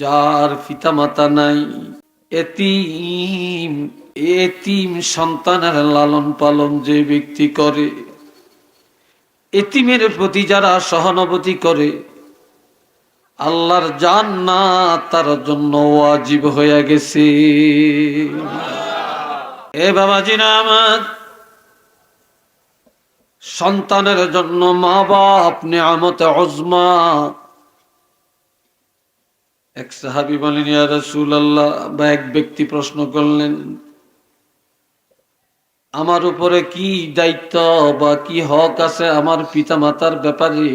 যার পিতা মাতা নাই, এতিম এতিম সন্তানের লালন পালন যে ব্যক্তি করে, এতিমের প্রতি যারা সহানুভূতি করে, আল্লাহর জান্নাত তার জন্য ওয়াজিব হয়ে গেছে। এ বাবাজি না আমার, সন্তানের জন্য মা বাপ নিয়ামতে অজমা এক সাহাবি বলেন, ইয়া রাসূলুল্লাহ, বা এক ব্যক্তি প্রশ্ন করলেন, আমার উপরে কি দায়িত্ব বা কি হক আছে আমার পিতা মাতার ব্যাপারে?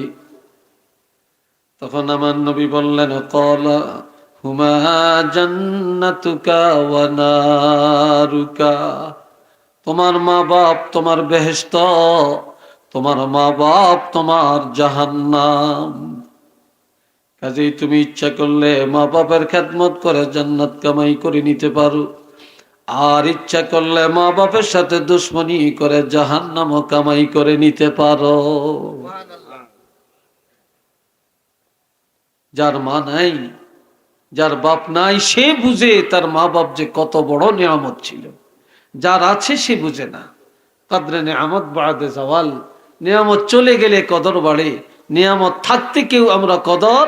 তখন আমার নবী বললেন, কলা হুমা জান্নাতুকা ওয়া নারুকা, তোমার মা বাপ তোমার বেহেশত, তোমার মা বাপ তোমার জাহান্নাম। কাজেই তুমি ইচ্ছা করলে মা বাপের খেদমত করে জান্নাত কামাই করে নিতে পারো। আর ইচ্ছা করলে মা বাপের সাথে দুশ্মনী করে জাহান্নাম কামাই করে নিতে পারো। যার মা নাই, যার বাপ নাই, সে বুঝে তার মা বাপ যে কত বড় নিয়ামত ছিল। যার আছে সে বুঝে না। কাদরে নিয়ামত বাড়াতে সওয়াল নিয়ামত চলে গেলে কদর বাড়ে। নিয়ামত থাকতে কেউ আমরা কদর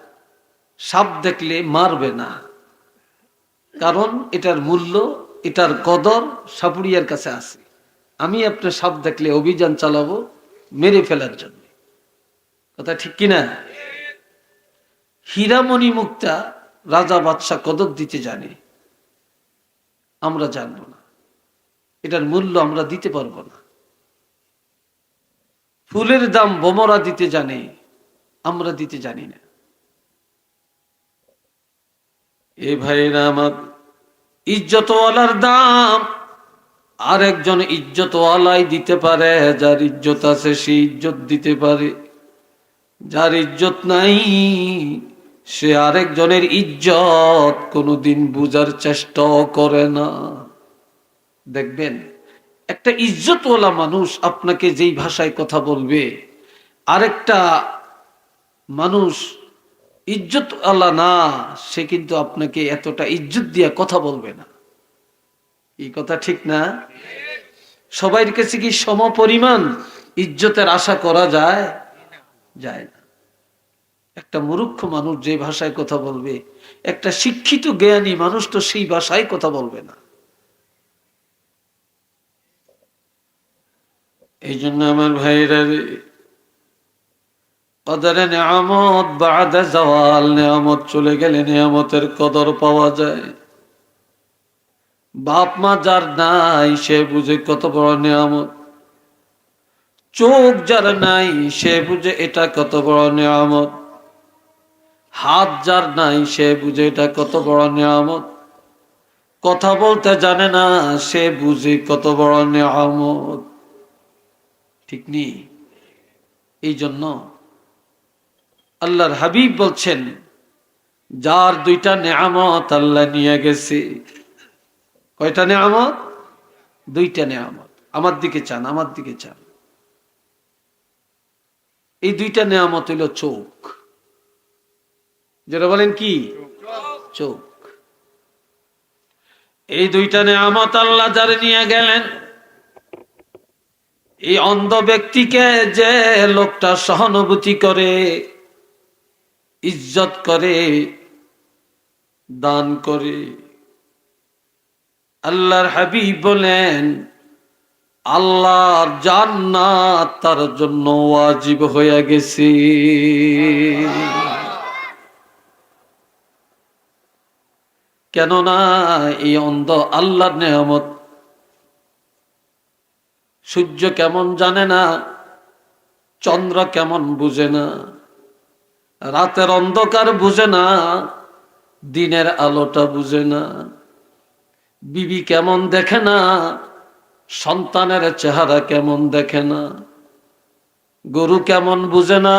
সাপ দেখলে মারবে না। কারণ এটার মূল্য, এটার কদর সাপুরিয়ার কাছে আছে। আমি আপনার সাপ দেখলে অভিযান চালাবো মেরে ফেলার জন্য। কথা ঠিক কিনা? হীরামণি মুক্তা রাজা বাদশাহ কদর দিতে জানে। আমরা জানব না। এটার মূল্য আমরা দিতে পারব না। ফুলের দাম বোমরা দিতে জানে, আমরা দিতে জানি না। এ ভাইরা আমার ইজ্জতওয়ালার দাম। আর একজন ইজ্জতওয়ালাই দিতে পারে, যার ইজ্জত আছে সে ইজ্জত দিতে পারে। যার ইজ্জত নাই, সে আরেকজনের ইজ্জত কোনোদিন বুঝার চেষ্টাও করে না। দেখবেন, একটা ইজ্জতওয়ালা মানুষ আপনাকে যেই ভাষায় কথা বলবে, আরেকটা মানুষ ইজ্জত আল্লাহ না, সে কিন্তু আপনাকে এতটা ইজ্জত দিয়ে কথা বলবে না। এই কথা ঠিক না? সবাই কাছে কি সম পরিমাণ ইজ্জতের আশা করা যায়? যায় না। একটা মূর্খ মানুষ যে ভাষায় কথা বলবে, একটা শিক্ষিত জ্ঞানী মানুষ তো সেই ভাষায় কথা বলবে না। এই জন্য আমার ভাইরা কদরে নিয়ামত, বাদে জওয়াল নিয়ামত চলে গেলে নিয়ামতের কদর পাওয়া যায়। বাপ মা যার নাই, সে বুঝে কত বড় নিয়ামত। চোখ যার নাই, সে বুঝে এটা কত বড় নিয়ামত। হাত যার নাই, সে বুঝে এটা কত বড় নিয়ামত। কথা বলতে জানে না, সে বুঝে কত বড় নিয়ামত। ঠিক নেই? এই জন্য আল্লাহর হাবিব বলছেন, যার দুইটা নেয়ামত আল্লাহ নিয়ে গেছে। কয়টা নেয়ামত? দুইটা নেয়ামত। আমার দিকে চান, আমার দিকে চান। এই দুইটা নেয়ামত হইল চোখ। যেটা বলেন কি? চোখ। এই দুইটা নেয়ামত আল্লাহ যারে নিয়ে গেলেন, এই অন্ধ ব্যক্তিকে যে লোকটা সহানুভূতি করে ইজ্জত করে, দান করে। আল্লাহর হাবিব বলেন, আল্লাহর জান্নাত তার জন্য ওয়াজিব হয়ে গেছে। কেননা এই অন্ধ আল্লাহর নেয়ামত, সূর্য কেমন জানে না, চন্দ্র কেমন বুঝে না। রাতের অন্ধকার বুঝে না, দিনের আলোটা বুঝে না। বিবি কেমন দেখে না, সন্তানের চেহারা কেমন দেখে না। গরু কেমন বুঝে না,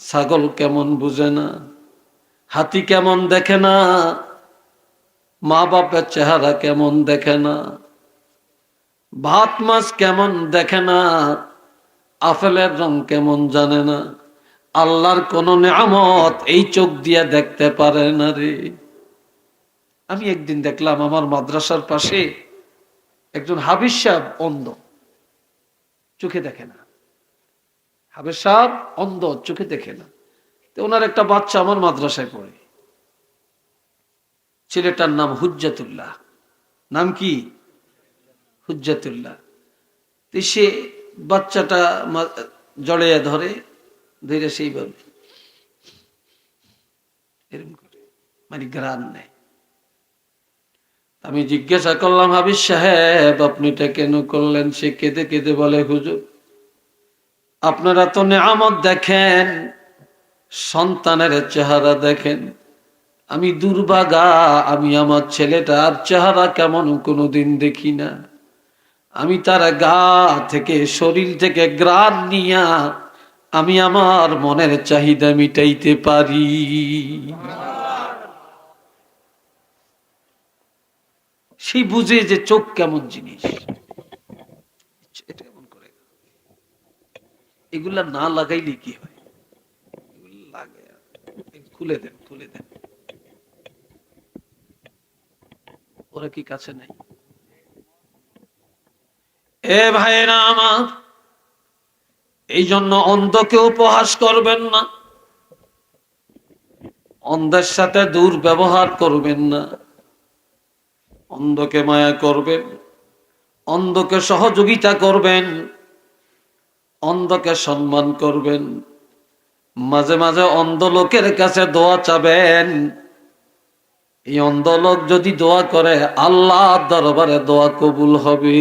ছাগল কেমন বুঝে না। হাতি কেমন দেখে না মা বাপের চেহারা কেমন দেখে না। ভাত মাছ কেমন দেখে না, আপেলের রং কেমন জানে না। আল্লাহর কোন নিয়ামত এই চোখ দিয়ে দেখতে পারে না রে। আমি একদিন দেখলাম আমার মাদ্রাসার পাশে একজন হাবিজ সাহেব অন্ধ, চোখে দেখে না। হাবিজ সাহেব অন্ধ, চোখে দেখে না। তো ওনার একটা বাচ্চা আমার মাদ্রাসায় পড়ে। ছেলেটার নাম হুজ্জাতুল্লাহ। নাম কি? হুজ্জাতুল্লাহ। সে বাচ্চাটা জড়িয়ে ধরে ধরে সেইভাবে এরকম করে। মানে গ্রান নেয়। আমি জিজ্ঞাসা করলাম হাবিজ সাহেব, আপনি এটা কেন করলেন? সে কেঁদে কেঁদে বলে, হুজুর, আপনারা তো নেয়ামত দেখেন, সন্তানের চেহারা দেখেন। আমি দুর্বাগা আমি আমার ছেলেটার চেহারা কেমন কোনোদিন দেখি না। আমি তার গা থেকে, শরীর থেকে গ্রাণ নিয়া আমি আমার মনের চাহিদা মিটাইতে পারি। সেই বুঝে যে চোখ কেমন জিনিস। এগুলা না লাগাইলে কি হয়? খুলে দেন খুলে দেন। ওরা কি কাছে নাই? এ ভাইরা আমার এই জন্য অন্ধকে উপহাস করবেন না। অন্ধের সাথে দুর্ব্যবহার করবেন না। অন্ধকে মায়া করবেন, অন্ধকে সহযোগিতা করবেন, অন্ধকে সম্মান করবেন। মাঝে মাঝে অন্ধ লোকের কাছে দোয়া চাবেন। এই অন্ধ লোক যদি দোয়া করে আল্লাহ দরবারে দোয়া কবুল হবে।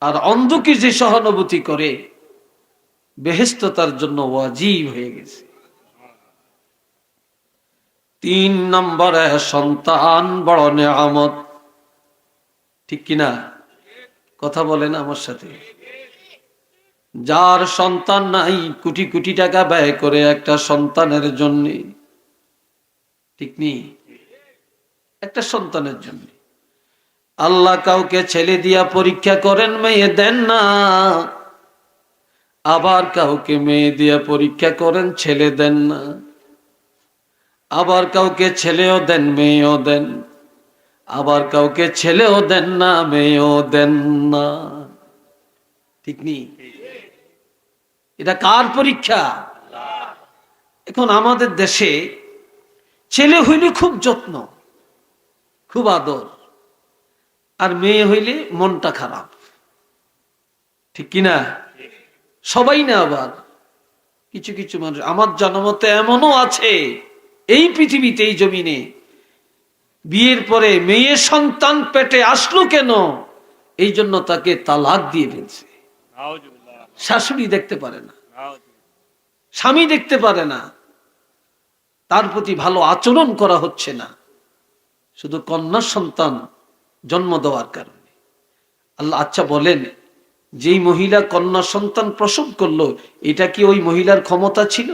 আর অন্ধকে যে সহানুভূতি করে বেহেস্ত তার জন্য ওয়াজিব হয়ে গেছে। তিন নম্বরে সন্তান, বড় নেয়ামত। ঠিক কিনা কথা বলেন আমার সাথে। যার সন্তান নাই, কোটি কোটি টাকা ব্যয় করে একটা সন্তানের জন্য। ঠিক নেই? একটা সন্তানের জন্য। আল্লাহ কাউকে ছেলে দিয়া পরীক্ষা করেন, মেয়ে দেন না। আবার কাউকে মেয়ে দিয়া পরীক্ষা করেন, ছেলে দেন না। আবার কাউকে ছেলেও দেন, মেয়েও দেন। আবার কাউকে ছেলেও দেন না, মেয়েও দেন না। ঠিক নেই? এটা কার পরীক্ষা? এখন আমাদের দেশে ছেলে হইলে খুব যত্ন, খুব আদর। আর মেয়ে হইলে মনটা খারাপ। ঠিক কিনা? সবাই না আবার। কিছু কিছু মানুষ, আমার জনমতে এমনও আছে, এই পৃথিবীতে, এই জমিনে। বিয়ের পরে মেয়ে সন্তান পেটে আসলো কেন? এই জন্য তাকে তালাক দিয়ে ফেলছে। শাশুড়ি দেখতে পারে না। স্বামী দেখতে পারে না। তার প্রতি ভালো আচরণ করা হচ্ছে না। শুধু কন্যা সন্তান জন্ম দেওয়ার কারণে। আল্লাহ আচ্ছা বলেন, যেই মহিলা কন্যা সন্তান প্রসব করল, এটা কি ওই মহিলার ক্ষমতা ছিল?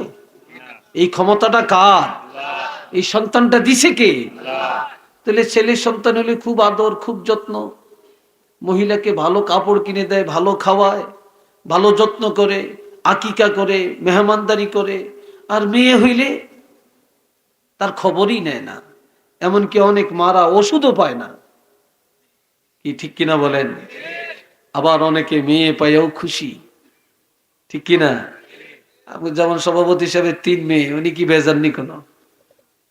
এই ক্ষমতাটা কার? এই সন্তানটা দিছে কে? তাহলে ছেলের সন্তান হলে খুব আদর, খুব যত্ন। মহিলাকে ভালো কাপড় কিনে দেয়, ভালো খাওয়ায়, ভালো যত্ন করে, আকিকা করে, মেহমানদারি করে। আর মেয়ে হইলে তার খবরই নেয় না। এমনকি অনেক মারা ওষুধও পায় না। কি ঠিক কিনা বলেন? আবার অনেকে মেয়ে পাইয়াও খুশি। ঠিক কিনা? যেমন সভাপতি হিসাবে তিন মেয়ে, উনি কি বেজাননি কোনো?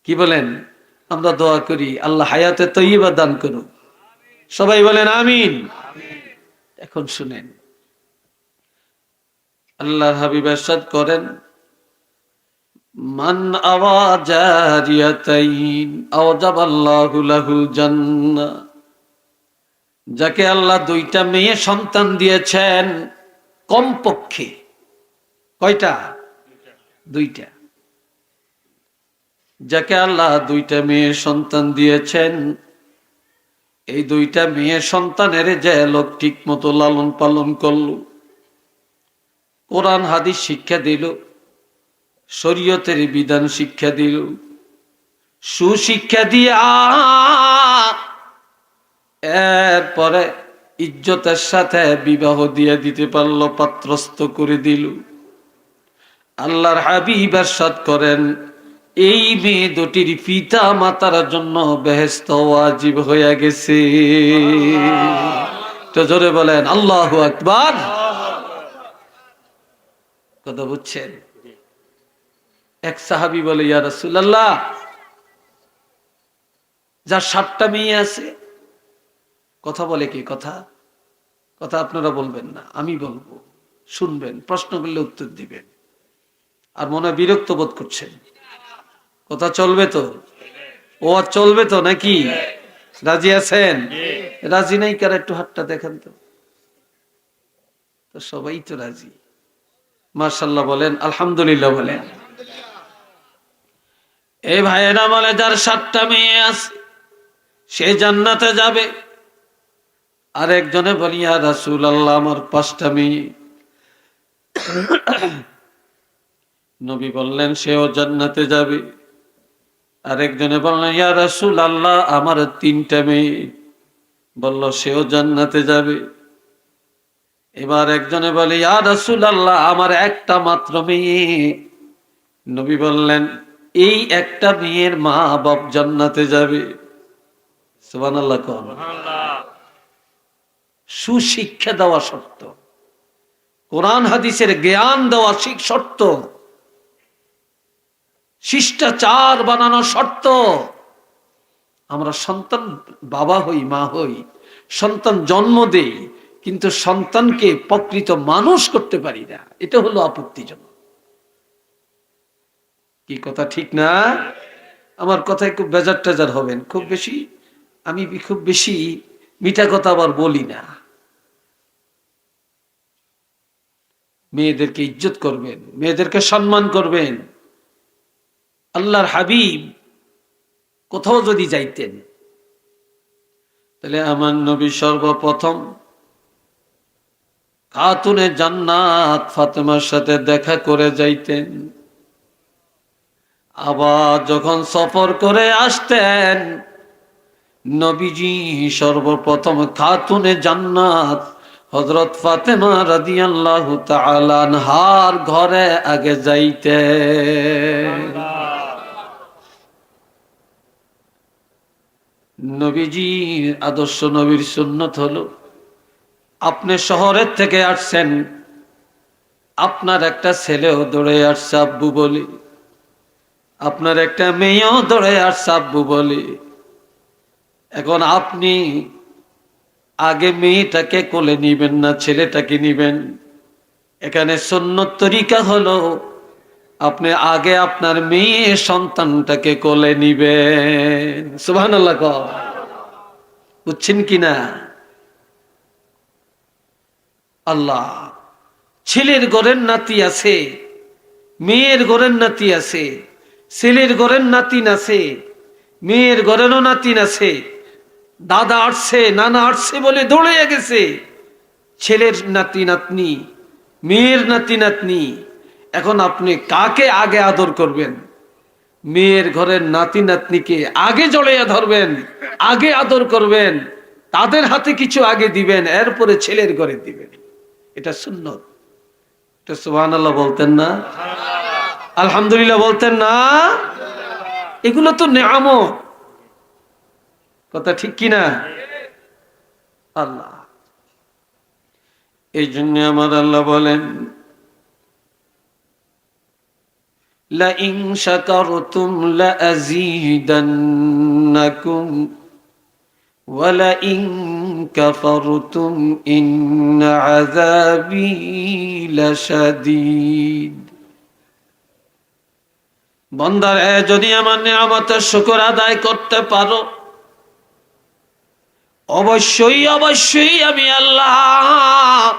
কি বলেন? আমরা দোয়া করি, আল্লাহ হায়াতে তৈবা দান করুক। সবাই বলেন আমিন। এখন শুনেন। আল্লাহ হাবিব করেন, মান আওয়াজারিয়াতাইন আওজাবাল্লাহু লাহুল জান্নাহ। যাকে আল্লাহ দুইটা মেয়ে সন্তান দিয়েছেন, কমপক্ষে। কয়টা? দুইটা। যাকে আল্লাহ দুইটা মেয়ে সন্তান দিয়েছেন, এই দুইটা মেয়ে সন্তানের যে লোক ঠিক মতো লালন পালন করল, কোরআন, হাদিস শিক্ষা দিল, শরীয়তের বিধান শিক্ষা দিল, সুশিক্ষা দিয়া এরপরে ইজ্জতের সাথে বিবাহ দিয়ে দিতে পারল, পাত্রস্থ করে দিল। আল্লাহর হাবিব এরশাদ করেন, এই মেয়ে দুটির পিতা মাতার জন্য বেহেস্ত ওয়াজিব হয়ে গেছে। তো জোরে বলেন, আল্লাহ আকবার। কথা বুঝছেন? এক সাহাবি বলে, ইয়া রাসূলুল্লাহ, যার সাতটা মেয়ে আছে কথা বলে কি কথা? কথা আপনারা বলবেন না, আমি বলব। শুনবেন, প্রশ্ন করলে উত্তর দিবেন। আর মনে হয় বিরক্ত বোধ করছেন। কথা চলবে তো? ও আর চলবে তো নাকি? রাজি আছেন? রাজি নাই কার? একটু হাতটা দেখেন তো। সবাই তো রাজি। মার্শাল্লাহ বলেন, আলহামদুলিল্লাহ বলেন। এই ভাইয়েরা বলে, যার সাতটা মেয়ে আছে, সে জান্নাতে যাবে। আরেকজনে বলিয়া রাসুল আল্লাহ আমার পাঁচটা মেয়ে। নবী বললেন, সেও জান্নাতে যাবে। আরেকজনে বললেন, ইয়া রাসুল আল্লাহ আমার তিনটা মেয়ে। বলল, সেও জান্নাতে যাবে। এবার একজনে বলে, ইয়া রাসুল আল্লাহ আমার একটা মাত্র মেয়ে। নবী বললেন, এই একটা মেয়ের মা বাপ জান্নাতে যাবে। সুবহানাল্লাহ কন সুশিক্ষা দেওয়া শর্ত। কোরআন হাদিসের জ্ঞান দেওয়া শিখ শর্ত। শিষ্টাচার বানানো শর্ত। আমরা সন্তান বাবা হই, মা হই, সন্তান জন্ম দেই, কিন্তু সন্তানকে প্রকৃত মানুষ করতে পারি না। এটা হলো আপত্তিজনক। কি কথা ঠিক না? আমার কথায় খুব বেজার টেজার হবেন। খুব বেশি, আমি খুব বেশি মিঠা কথা আবার বলি না। মেয়েদেরকে ইজ্জত করবেন, মেয়েদেরকে সম্মান করবেন। আল্লাহর হাবিব কোথাও যদি যাইতেন, তাহলে আমার নবী সর্বপ্রথম খাতুনে জান্নাত ফাতেমার সাথে দেখা করে যাইতেন। আবার যখন সফর করে আসতেন, নবীজি সর্বপ্রথম খাতুনে জান্নাত হজরত ফাতেমা রাদিয়াল্লাহু তাআলা আনহার ঘরে আগে যাইতে। নবীজি আদর্শ নবীর সুন্নত হলো, আপনি শহরের থেকে আসছেন, আপনার একটা ছেলেও দৌড়ে আসছে আব্বু বলি, আপনার একটা মেয়েও দৌড়ে আসছে আব্বু বলি। এখন আপনি আগে মেয়েটাকে কোলে নিবেন না, ছেলেটাকে নিবেন। এখানে সন্ন্যত তরিকা হলো, আপনি আগে আপনার মেয়ে সন্তানটাকে কোলে নিবেন। সুবহান আল্লাহ বুঝছেন কিনা? আল্লাহ, ছেলের ঘরের নাতি আছে, মেয়ের ঘরের নাতি আছে, ছেলের ঘরের নাতিন আছে, মেয়ের ঘরেরও নাতিন আছে। দাদা আসছে, নানা আসছে বলে দৌড়ে গেছে। ছেলের নাতি নাতনি, মেয়ের নাতি নাতনি, এখন আপনি কাকে আগে আদর করবেন? মেয়ের ঘরের নাতি নাতনিকে আগে জড়াইয়া ধরবেন, আগে আদর করবেন, তাদের হাতে কিছু আগে দিবেন, এরপরে ছেলের ঘরে দিবেন। এটা সুন্নত। এটা সুবহান আল্লাহ বলতেন না? আলহামদুলিল্লাহ বলতেন না? এগুলো তো নেয়ামত। কথা ঠিক কিনা আল্লাহ এই জন্য আমার আল্লাহ বলেন لئن شكرتم لأزيدنكم ولئن كفرتم إن عذابي لشديد বন্দার যদি আমার নিয়ামতের শুকর আদায় করতে পারো অবশ্যই অবশ্যই আমি আল্লাহ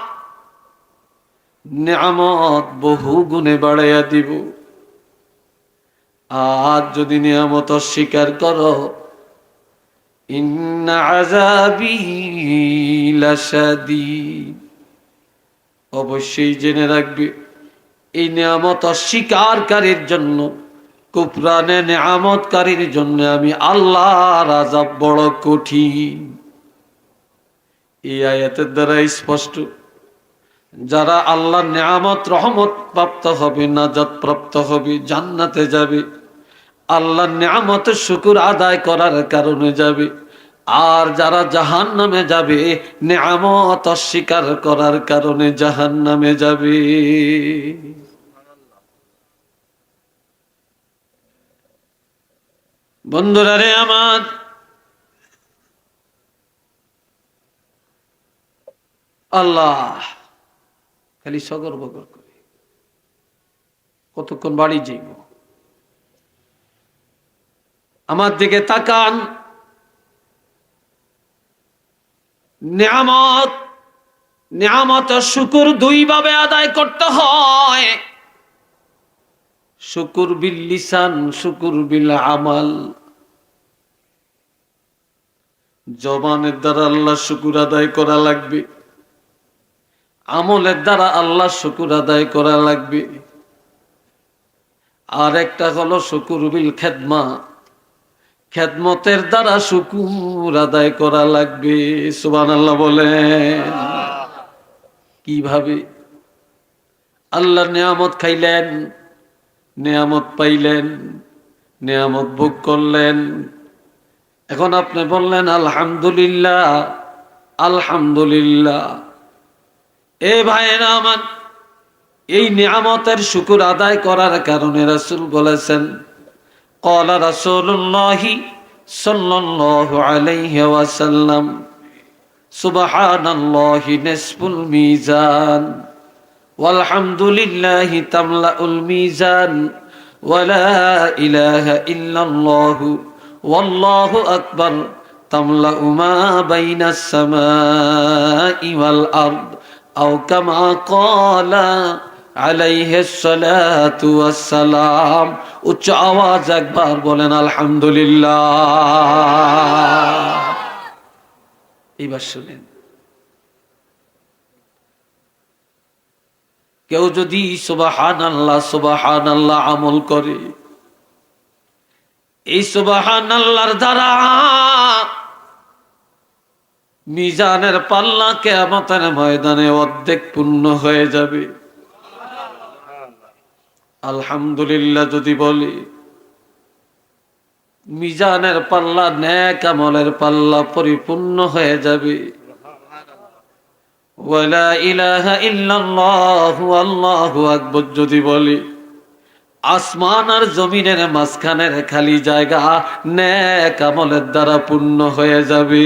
নিয়ামত বহু গুণে বাড়াইয়া দিব। আর যদি নিয়ামত অস্বীকার করো অবশ্যই জেনে রাখবে, এই নিয়ামত অস্বীকারীর জন্য কুপরানে নিয়ামতকারীর জন্য আমি আল্লাহ আজাব বড় কঠিন। এই আয়াতের দ্বারা স্পষ্ট। যারা আল্লাহ নিয়ামত, রহমত প্রাপ্ত হবে, নাজাত প্রাপ্ত হবে, জান্নাতে যাবে আল্লাহ নিয়ামতের শুকুর আদায় করার কারণে যাবে, আর যারা জাহান নামে যাবে, নিয়ামত অস্বীকার করার কারণে জাহান নামে যাবে। বন্ধুরা রে আমার আল্লাহ। খালি সগর বগর করে। কতক্ষণ বাড়ি যাইব? আমার দিকে তাকান। নিয়ামত নিয়ামত শুকুর দুই ভাবে আদায় করতে হয়। শুকুর বিল লিসান, শুকুর বিল আমাল। জবানের দ্বারা আল্লাহ শুকুর আদায় করা লাগবে। আমলের দ্বারা আল্লাহ শুকুর আদায় করা লাগবে। আর একটা হলো শুকুর বিল খেদমা। খেদমতের দ্বারা শুকুর আদায় করা লাগবে সুবান আল্লাহ বলেন। কীভাবে? আল্লাহ নিয়ামত খাইলেন, নিয়ামত পাইলেন, নিয়ামত ভোগ করলেন। এখন আপনি বললেন, আলহামদুলিল্লাহ আলহামদুলিল্লাহ। এ ভাইয়েরা আমার, এই নিয়ামতের শুকুর আদায় করার কারণে রাসুল বলেছেন কলা রাসুল্লাহি সাল্লাল্লাহু আলাইহি ওয়াসাল্লাম, সুবহানাল্লাহি নিসফুল মিজান, ওয়ালহামদুলিল্লাহি তামলাউল মিজান ওয়ালা ইলাহা ইল্লাল্লাহু, ওয়াল্লাহু আকবার, তামলাউ মা বাইনাস সামাই ওয়াল আরদ। ما بين السماء والأرض أو كما قال আলাইহে সালাম উচ্চ আওয়াজ একবার বলেন আলহামদুলিল্লাহ এইবার শুনেন কেউ যদি সুবাহান আল্লাহ সুবাহান আল্লাহ আমল করে এই সুবাহান আল্লাহর দ্বারা মিজানের পাল্লা কেমতের ময়দানে অর্ধেক পূর্ণ হয়ে যাবে। আলহামদুলিল্লাহ যদি বলি, মিজানের পাল্লা ন্যাক আমলের পাল্লা পরিপূর্ণ হয়ে যাবে। ওয়ালা ইলাহা ইল্লাল্লাহু আল্লাহু আকবার যদি বলি আসমান আর জমিনের মাঝখানের খালি জায়গা ন্যাক আমলের দ্বারা পূর্ণ হয়ে যাবে।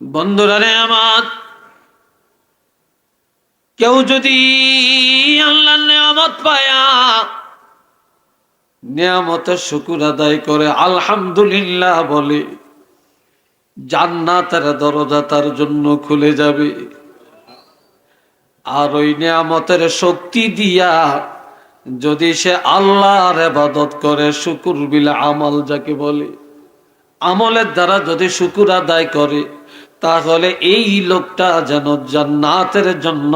বন্ধুরা রে আমার, কেউ যদি আল্লাহ নিয়ামত পায়া, নিয়ামতের শুকুর আদায় করে, আলহামদুলিল্লাহ বলে, জান্নাতের দরজা তার জন্য খুলে যাবে। আর ওই নিয়ামতের শক্তি দিয়া যদি সে আল্লাহর আবাদত করে, শুকুর বিল আমল যাকে বলে। আমলের দ্বারা যদি শুকুর আদায় করে, তাহলে এই লোকটা যেন জান্নাতের জন্য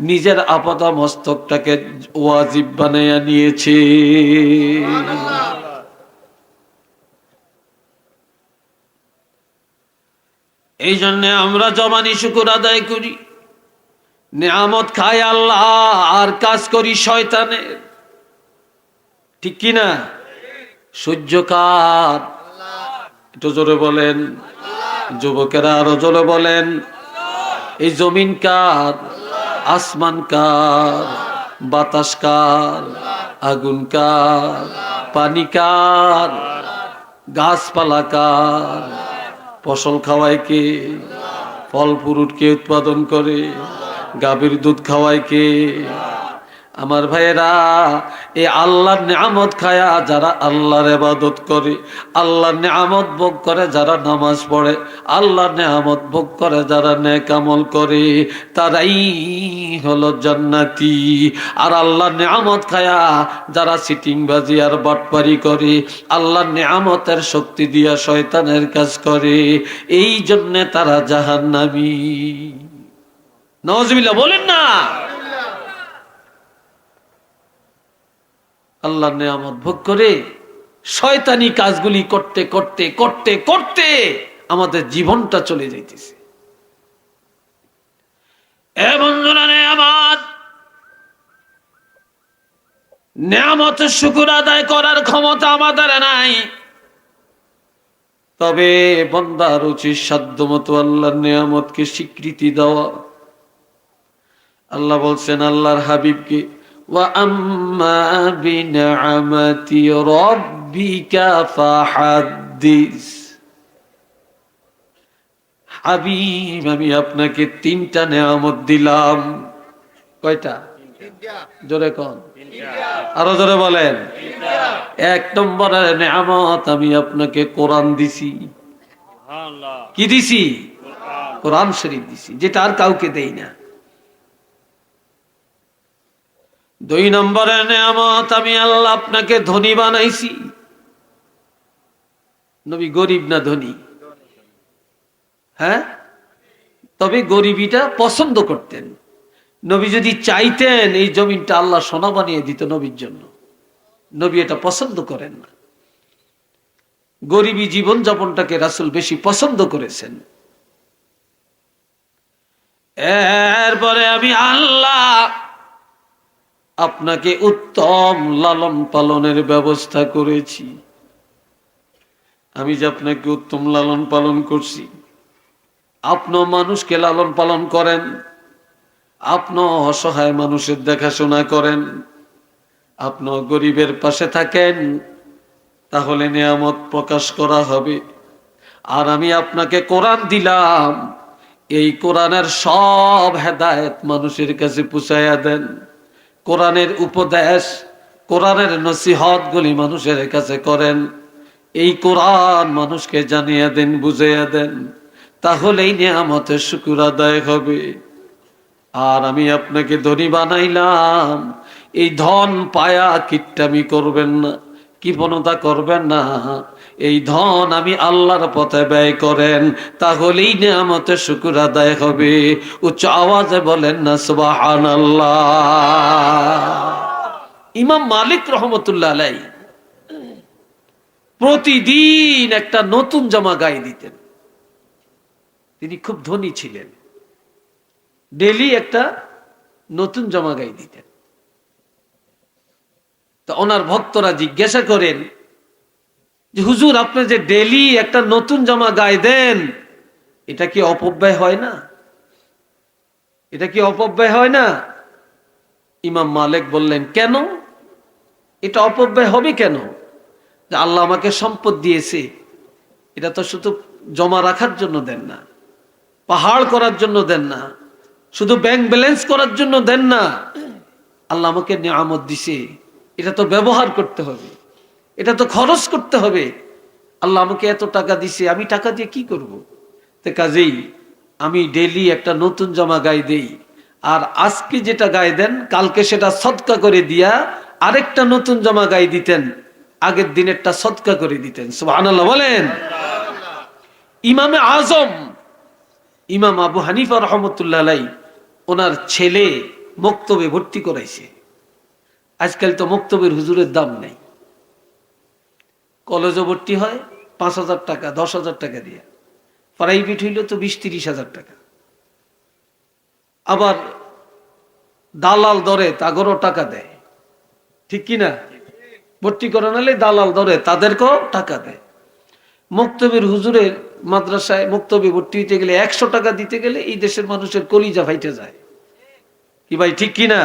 নিজের আপাতা মস্তকটাকে ওয়াজিব বানাইয়া নিয়েছে। এই জন্য আমরা জমানি শুকুর আদায় করি নিয়ামত খাই আল্লাহ, আর কাজ করি শয়তানের। ঠিক কিনা সূর্যকার একটু জোরে বলেন। যুবকেরা আরও জোরে বলেন। এই জমিন কার? আসমান কার? বাতাস কার? আগুন কার? পানি কার? গাছপালা কার? ফসল খাওয়ায় কে? ফল, ফ্রুট কে উৎপাদন করে? গাভীর দুধ খাওয়ায় কে? আমার ভাইয়েরা এই আল্লাহর নিয়ামত খায়া যারা আল্লাহর এবাদত করে, আল্লাহর নিয়ামত ভোগ করে যারা নামাজ পড়ে, আল্লাহর নিয়ামত ভোগ করে যারা নেকামল করে, তারাই হলো জান্নাতি। আর আল্লাহর নিয়ামত খায়া যারা সিটিং বাজি আর বাটপারি করে, আল্লাহর নিয়ামতের শক্তি দিয়া শয়তানের কাজ করে, এই জন্যে তারা জাহান্নামী। নওয়াজবিল্লাহ বলেন না। আল্লাহ নিয়ামত ভোগ করে শয়তানি কাজগুলি করতে করতে করতে করতে আমাদের জীবনটা চলে যাইতেছে। এ শুকুর আদায় করার ক্ষমতা আমাদের নাই। তবে বন্দার উচিত সাধ্য মতো আল্লাহর নিয়ামতকে স্বীকৃতি দেওয়া আল্লাহ বলছেন আল্লাহর হাবিবকে আমি আপনাকে তিনটা নেয়ামত দিলাম। কয়টা? জোরে কন? আরও জোরে বলেন। এক নম্বরের নেয়ামত আমি আপনাকে কোরআন দিছি। কি দিছি? কোরআন শরীফ দিছি যেটা আর কাউকে দেই না। দুই নম্বরের নেয়ামত, আমি আল্লাহ আপনাকে ধনী বানাইছি। নবী গরিব না ধনী? হ্যাঁ? তবে গরিবিটা পছন্দ করতেন। নবী যদি চাইতেন, এই জমিনটা আল্লাহ সোনা বানিয়ে দিত নবীর জন্য। নবী এটা পছন্দ করেন না। গরিবী জীবন যাপনটাকে রাসুল বেশি পছন্দ করেছেন। এরপরে আমি আল্লাহ আপনাকে উত্তম লালন পালনের ব্যবস্থা করেছি। আমি যে আপনাকে উত্তম লালন পালন করছি আপনিও মানুষকে লালন পালন করেন আপনার অসহায় মানুষের দেখাশোনা করেন আপনিও গরিবের পাশে থাকেন, তাহলে নিয়ামত প্রকাশ করা হবে। আর আমি আপনাকে কোরআন দিলাম, এই কোরআনের সব হেদায়েত মানুষের কাছে পুষাইয়া দেন। কোরআনের উপদেশ, কোরআনের নসিহত গুলি মানুষের কাছে করেন। এই কোরআন মানুষকে জানিয়ে দেন বুঝাইয়া দেন। তাহলেই নিয়ামতের শুকুর আদায় হবে। আর আমি আপনাকে ধনী বানাইলাম। এই ধন পায়া কিট্টামি করবেন না, কৃপণতা করবেন না। এই ধন আমি আল্লাহর পথে ব্যয় করেন, তাহলেই নিয়ামতের শুকুর আদায় হবে। উচ্চ আওয়াজে বলেন না সুবাহান ইমাম মালিক রহমতুল্লাহ আলাই প্রতিদিন একটা নতুন জামা গায়ে দিতেন। তিনি খুব ধনী ছিলেন। ডেলি একটা নতুন জামা গায়ে দিতেন। তো ওনার ভক্তরা জিজ্ঞাসা করেন যে, হুজুর, আপনি যে ডেলি একটা নতুন জামা গায়ে দেন, এটা কি অপব্যয় হয় না? এটা কি অপব্যয় হয় না? ইমাম মালিক বললেন, কেন? এটা অপব্যয় হবে কেন? যে, আল্লাহ আমাকে সম্পদ দিয়েছে। এটা তো শুধু জমা রাখার জন্য দেন না, পাহাড় করার জন্য দেন না, শুধু ব্যাংক ব্যালেন্স করার জন্য দেন না। আল্লাহ আমাকে নিয়ামত দিছে। এটা তো ব্যবহার করতে হবে। এটা তো খরচ করতে হবে। আল্লাহ আমাকে এত টাকা দিছে, আমি টাকা দিয়ে কি করব। তো কাজেই আমি ডেলি একটা নতুন জামা গায়ে দেই। আর আজকে যেটা গায়ে দেন, কালকে সেটা সৎকা করে দিয়া আরেকটা নতুন জামা গায়ে দিতেন, আগের দিনেরটা সৎকা করে দিতেন। সুবহানাল্লাহ, বলেন। ইমামে আজম, ইমাম আবু হানিফা রহমতুল্লাহ ওনার ছেলে মক্তবে ভর্তি করাইছে। আজকাল তো মক্তবের হুজুরের দাম নেই। কলেজে ভর্তি হয় পাঁচ হাজার টাকা, দশ হাজার টাকা দিয়ে। প্রাইভেট হইল তো বিশ তিরিশ হাজার টাকা। আবার দালাল দরে তাগরও টাকা দেয়। ঠিক কি না ভর্তি করে নালে দালাল দরে তাদেরকেও টাকা দেয়। মুক্তবের হুজুরের মাদ্রাসায় মুক্তবে ভর্তি হইতে গেলে একশো টাকা দিতে গেলে এই দেশের মানুষের কলিজা ফাইটে যায়। কি ভাই, ঠিক কি না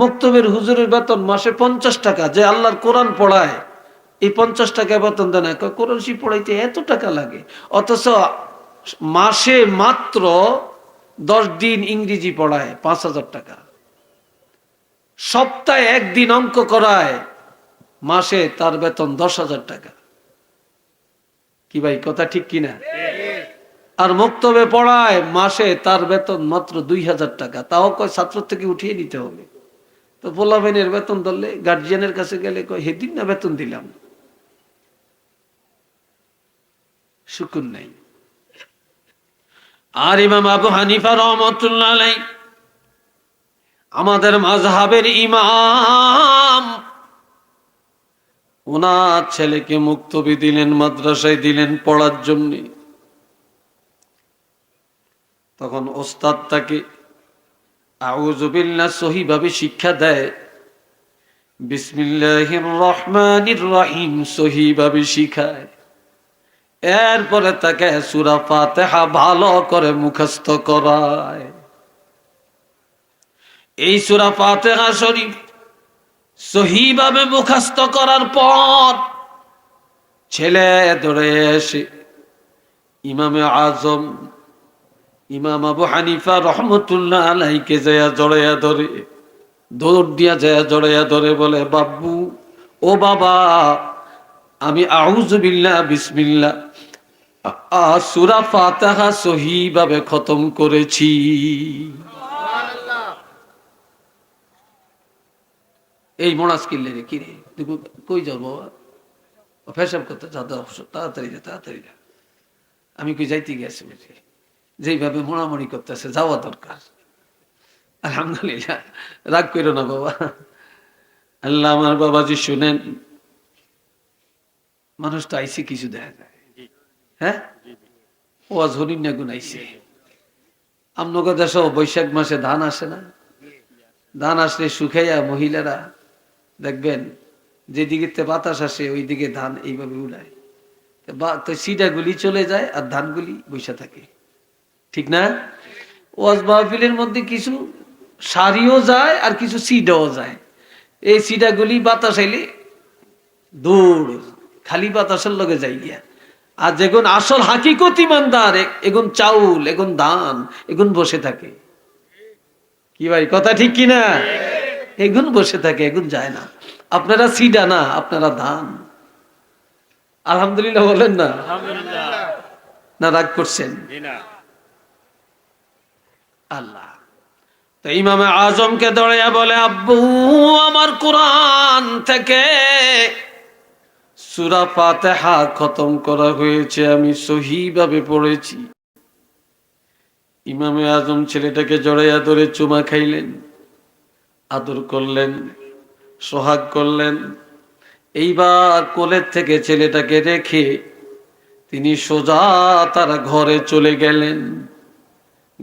মুক্তবের হুজুরের বেতন মাসে পঞ্চাশ টাকা, যে আল্লাহর কোরআন পড়ায়। এই পঞ্চাশ টাকা বেতন দেয় না কোরআন শি পড়াইতে এত টাকা লাগে? অথচ মাসে মাত্র দশ দিন ইংরেজি পড়ায় পাঁচ হাজার টাকা। সপ্তাহে একদিন অঙ্ক করায়, মাসে তার বেতন দশ হাজার টাকা। কি ভাই, কথা ঠিক কিনা আর মক্তবে পড়ায়, মাসে তার বেতন মাত্র দুই হাজার টাকা। তাও কয়, ছাত্র থেকে উঠিয়ে নিতে হবে। তো পোলাবেনের বেতন ধরলে গার্জিয়ানের কাছে গেলে কয়, হেদিন না বেতন দিলাম। শুকুন নাই। আর ইমাম আবু হানিফা রহমতুল্লাহ আমাদের মাঝহাবের ইমাম ওনার ছেলেকে মুক্তবি দিলেন, মাদ্রাসায় দিলেন পড়ার জন্য। তখন ওস্তাদ তাকে আউজবিল্লা সহিভাবে শিক্ষা দেয় বিসমিল্লাহির রহমানির রহিম সহিভাবে শিখায়। এরপরে তাকে সুরা ফাতেহা ভালো করে মুখস্থ করায়। এই সুরা ফাতেহা শরীফ সহিভাবে মুখস্থ করার পর ছেলে দৌড়ে এসে ইমামে আজম, ইমাম আবু হানিফা রহমতুল্লাহ আলাইকে জয়া জড়াইয়া ধরে, দৌড় দিয়া জয়া জড়াইয়া ধরে বলে, বাবু, ও বাবা, আমি আউজবিল্লা বিসমিল্লা সুরা ফাতাহা খতম করেছি। এই কিনলে রে কিরে কই যাও বাবা? করতে তাড়াতাড়ি যা তাড়াতাড়ি যা। আমি কই যাইতে গেছি বুঝি যেইভাবে মোড়ামুড়ি করতেছে, যাওয়া দরকার। আলহামদুলিল্লাহ, রাগ করো না বাবা। আল্লাহ আমার বাবাজি শুনেন, মানুষ তো আইসে কিছু দেখা যায় হ্যাঁ? ওয়াজ হরিণ না আইসে আমনগর দেশ বৈশাখ মাসে ধান আসে না। ধান আসলে শুকাইয়া মহিলারা, দেখবেন যেদিকে বাতাস আসে ওই দিকে ধান এইভাবে উড়ায়। তো সিডাগুলি চলে যায় আর ধানগুলি বৈশা থাকে। ঠিক না? ওয়াজ মাহফিলের মধ্যে কিছু সারিও যায় আর কিছু সিডাও যায়। এই সিডাগুলি বাতাস আইলে দৌড়, খালি বাতাসের লগে যাই গিয়া আর যেগুন আসল হাকিকত ইমানদার এগুন চাউল এগুন ধান এগুন বসে থাকে। কি ভাই কথা ঠিক কিনা? এগুন বসে থাকে এগুন যায় না। আপনারা সিডা না আপনারা ধান আলহামদুলিল্লাহ বলেন না? না রাগ করছেন? আল্লাহ। তো ইমামে আজমকে দৌড়াইয়া বলে আব্বু আমার কোরআন থেকে সুরা ফাতেহা খতম করা হয়েছে, আমি সহিভাবে পড়েছি। ইমামে আজম ছেলেটাকে জড়াইয়া ধরে চুমা খাইলেন, আদর করলেন, সোহাগ করলেন। এইবার কোলের থেকে ছেলেটাকে রেখে তিনি সোজা তার ঘরে চলে গেলেন।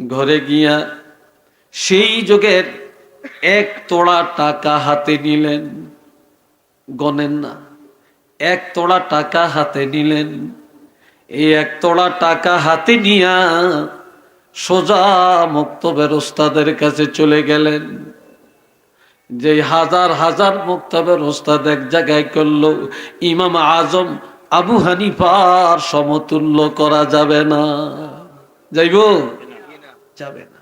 ঘরে গিয়া সেই যুগের এক তোড়া টাকা হাতে নিলেন। গনেন না। এক তোড়া টাকা হাতে নিলেন। এই এক তোড়া টাকা হাতে নিয়া সোজা মুক্তবের ওস্তাদের কাছে চলে গেলেন। যে হাজার হাজার মুক্তবের ওস্তাদ এক জায়গায় করল, ইমাম আজম আবু হানিফার সমতুল্য করা যাবে না। যাইব? যাবে না।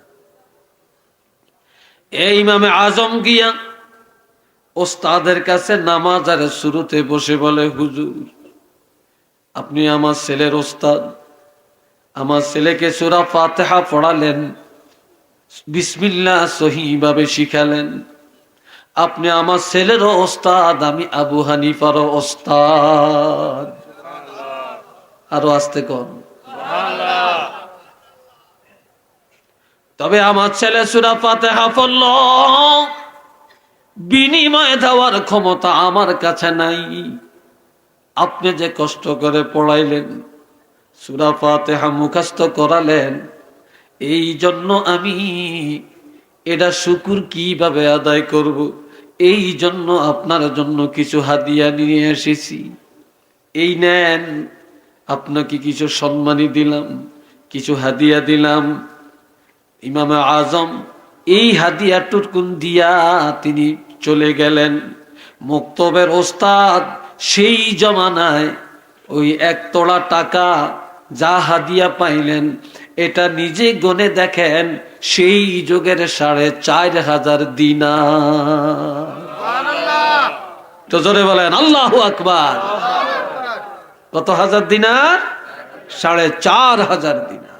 এই ইমামে আজম গিয়া ওস্তাদের কাছে নামাজ আর শুরুতে বসে বলে, হুজুর, আপনি আমার ছেলের ওস্তাদ। আমার ছেলেকে সুরা ফাতেহা পড়ালেন বিসমিল্লা সহিভাবে শিখালেন। আপনি আমার ছেলেরও ওস্তাদ, আমি আবু হানিফারও ওস্তাদ। আরও আসতে কম তবে আমার ছেলে সুরা ফাতেহা পড়ল। বিনিময় দেওয়ার ক্ষমতা আমার কাছে নাই। আপনি যে কষ্ট করে পড়াইলেন, সুরা ফাতেহা মুখস্থ করালেন, এই জন্য আমি এটা শুকুর কীভাবে আদায় করব। এই জন্য আপনার জন্য কিছু হাদিয়া নিয়ে এসেছি। এই নেন, আপনাকে কিছু সম্মানী দিলাম, কিছু হাদিয়া দিলাম। ইমামে আজম এই হাদিয়া টুটকুন দিয়া তিনি চলে গেলেন। মুক্তবের ওস্তাদ সেই জমানায় ওই এক তোলা টাকা যা হাদিয়া পাইলেন এটা নিজে গনে দেখেন সেই যুগের সাড়ে চার হাজার দিনা তো জোরে বলেন আল্লাহ আকবার। কত হাজার দিনার? সাড়ে চার হাজার দিনার।